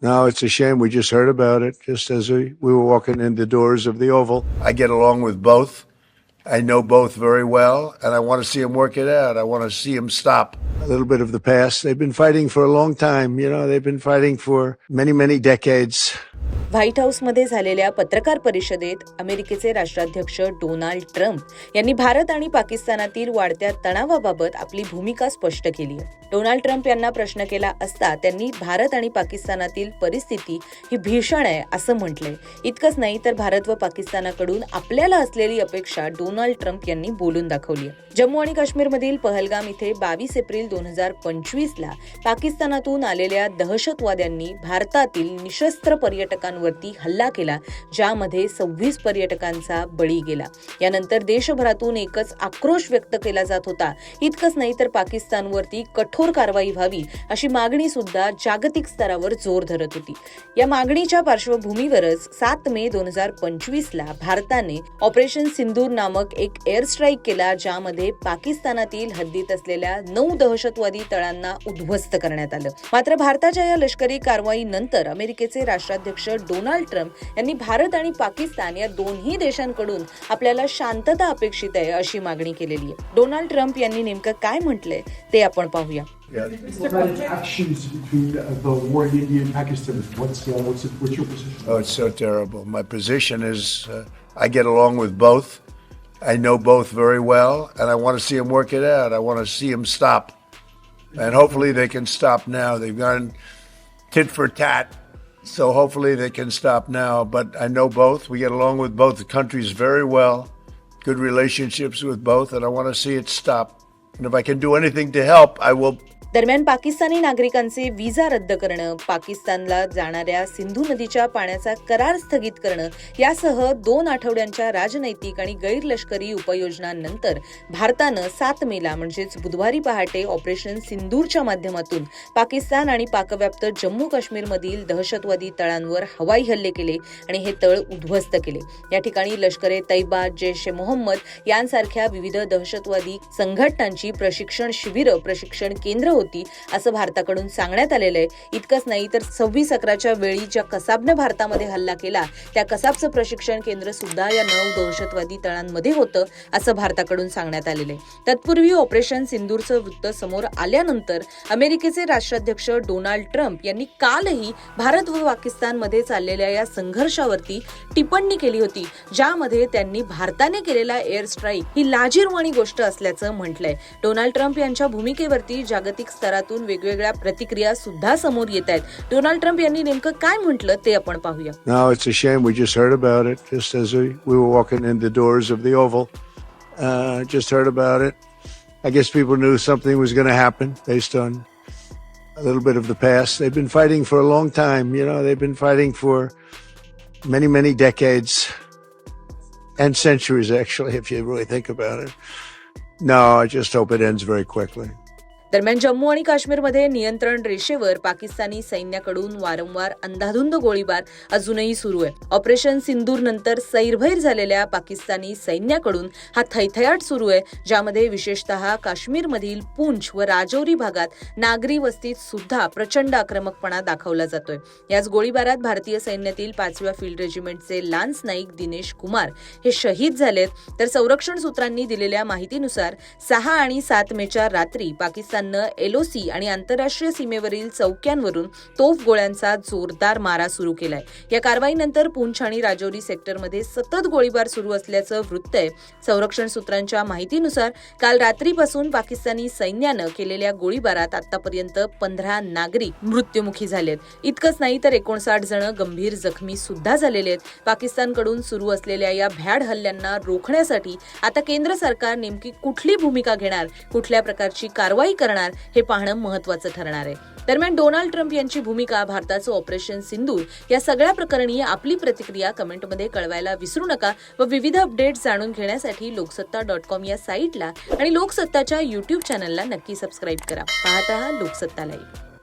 No, it's a shame. We just heard about it just as we, we were walking in the doors of the Oval. I get along with both. I know both very well, and I want to see them work it out. I want to see them stop. A little bit of the past. They've been fighting for a long time. You know, they've been fighting for many, many decades. White हाऊसमध्ये झालेल्या पत्रकार परिषदेत अमेरिकेचे राष्ट्राध्यक्ष Donald Trump यांनी भारत आणि पाकिस्तानातील वाढत्या तणावाबाबत आपली भूमिका स्पष्ट केली आहे. डोनाल्ड ट्रम्प यांना प्रश्न केला असता त्यांनी भारत आणि पाकिस्तानातील परिस्थिती ही भीषण आहे असं म्हटलंय. इतकंच नाही तर भारत व पाकिस्तानाकडून आपल्याला असलेली अपेक्षा डोनाल्ड ट्रम्प यांनी बोलून दाखवली जम्मू आणि काश्मीरमधील पहलगाम इथे बावीस एप्रिल दोन हजार पंचवीस ला पाकिस्तानातून आलेल्या दहशतवाद्यांनी भारतातील निशस्त्र पर्यटकांवरती हल्ला केला ज्यामध्ये सव्वीस पर्यटकांचा बळी गेला. यानंतर देशभरातून एकच आक्रोश व्यक्त केला जात होता. इतकंच नाही तर पाकिस्तानवरती कठोर कारवाई व्हावी अशी मागणी सुद्धा जागतिक स्तरावर जोर धरत होती. या मागणीच्या पार्श्वभूमीवरच सात मे दोन हजार पंचवीस ला भारताने ऑपरेशन सिंदूर नामक एक एअर स्ट्राईक केला ज्यामध्ये पाकिस्तानातील हद्दीत असलेल्या नऊ दहशतवादी तळांना उद्ध्वस्त करण्यात आलं. मात्र भारताच्या या लष्करी कारवाईनंतर अमेरिकेचे राष्ट्राध्यक्ष डोनाल्ड ट्रम्प यांनी भारत आणि पाकिस्तान या दोन्ही देशांकडून आपल्याला शांतता अपेक्षित आहे अशी मागणी केलेली आहे डोनाल्ड ट्रम्प यांनी नेमकं काय म्हटलंय ते आपण पाहूया Yeah. What about its actions between uh, the war in India and Pakistan? What's, uh, what's, it, what's your position? Oh, it's so terrible. My position is uh, I get along with both. I know both very well, and I want to see them work it out. I want to see them stop. And hopefully they can stop now. They've gone tit for tat. so hopefully they can stop now. But I know both. We get along with both the countries very well. Good relationships with both, and I want to see it stop. And if I can do anything to help, I will दरम्यान पाकिस्तानी नागरिकांचे विजा रद्द करणं पाकिस्तानला जाणाऱ्या सिंधू नदीच्या पाण्याचा करार स्थगित करणं यासह दोन आठवड्यांच्या राजनैतिक आणि गैरलष्करी उपाययोजनांनंतर भारतानं सात मेला म्हणजेच बुधवारी पहाटे ऑपरेशन सिंदूरच्या माध्यमातून पाकिस्तान आणि पाकव्याप्त जम्मू काश्मीरमधील दहशतवादी तळांवर हवाई हल्ले केले आणि हे तळ उद्ध्वस्त केले. या ठिकाणी लष्कर ए तैबा जैश ए मोहम्मद यांसारख्या विविध दहशतवादी संघटनांची प्रशिक्षण शिबिरं प्रशिक्षण केंद्र होती असं भारताकडून सांगण्यात आलेलं आहे. इतकंच नाही तर सव्वीस अकराच्या वेळी ज्या कसाबनं भारतामध्ये हल्ला केला त्या कसाबचं प्रशिक्षण केंद्र सुद्धा या नऊ दहशतवादी तळांमध्ये होतं असं भारताकडून सांगण्यात आलेलं आहे. तत्पूर्वी ऑपरेशन सिंदूरचं वृत्त समोर आल्यानंतर अमेरिकेचे राष्ट्राध्यक्ष डोनाल्ड ट्रम्प यांनी कालही भारत व पाकिस्तानमध्ये चाललेल्या या संघर्षावरती टिप्पणी केली होती ज्यामध्ये त्यांनी भारताने केलेला एअर स्ट्राईक ही लाजीरवाणी गोष्ट असल्याचं म्हटलंय. डोनाल्ड ट्रम्प यांच्या भूमिकेवरती जागतिक स्तरातून वेगवेगळ्या प्रतिक्रिया सुद्धा समोर येत आहेत डोनाल्ड ट्रम्प यांनी नेमकं काय म्हटलं ते आपण पाहूया No, it's a shame. We just heard about it just as we, we were walking in the doors of the Oval. Uh, just heard about it. I guess people knew something was going to happen based on a little bit of the past. They've been fighting for a long time. You know, they've been fighting for many, many decades and centuries, actually, if you really think about it. No, I just hope it ends very quickly. दरम्यान जम्मू आणि काश्मीरमध्ये नियंत्रण रेषेवर पाकिस्तानी सैन्याकडून वारंवार अंधाधुंद गोळीबार अजूनही सुरू आहे. ऑपरेशन सिंदूर नंतर सैरभैर झालेल्या पाकिस्तानी सैन्याकडून हा थैथयाट सुरू आहे ज्यामध्ये विशेषतः काश्मीरमधील पूंछ व राजौरी भागात नागरी वस्तीत सुद्धा प्रचंड आक्रमकपणा दाखवला जातोय. याच गोळीबारात भारतीय सैन्यातील पाचव्या फील्ड रेजिमेंटचे लान्स नाईक दिनेश कुमार हे शहीद झालेत. तर संरक्षण सूत्रांनी दिलेल्या माहितीनुसार सहा आणि सात मेच्या रात्री पाकिस्तान पाकिस्ताननं एलओसी आणि आंतरराष्ट्रीय सीमेवरील चौक्यांवरून तोफ गोळ्यांचा जोरदार मारा सुरू केलाय. या कारवाईनंतर पूंछ आणि राजौरी सेक्टरमध्ये सतत गोळीबार सुरू असल्याचं वृत्त आहे. संरक्षण सूत्रांच्या माहितीनुसार काल रात्रीपासून पाकिस्तानी सैन्यानं केलेल्या गोळीबारात आतापर्यंत पंधरा नागरिक मृत्युमुखी झालेत. इतकंच नाही तर एकोणसाठ जण गंभीर जखमी सुद्धा झालेले आहेत. पाकिस्तानकडून सुरू असलेल्या या भ्याड हल्ल्यांना रोखण्यासाठी आता केंद्र सरकार नेमकी कुठली भूमिका घेणार? कुठल्या प्रकारची कारवाई करणार हे पाहणं महत्वाचं ठरणार आहे. दरम्यान डोनाल्ड ट्रम्प यांची भूमिका भारताचं ऑपरेशन सिंदूर या सगळ्या प्रकरणी आपली प्रतिक्रिया कमेंटमध्ये कळवायला विसरू नका व विविध अपडेट्स जाणून घेण्यासाठी लोकसत्ता डॉट कॉम या साईटला आणि लोकसत्ताच्या युट्यूब चॅनलला नक्की सबस्क्राईब करा. पाहत रहा लोकसत्ता लाईव्ह.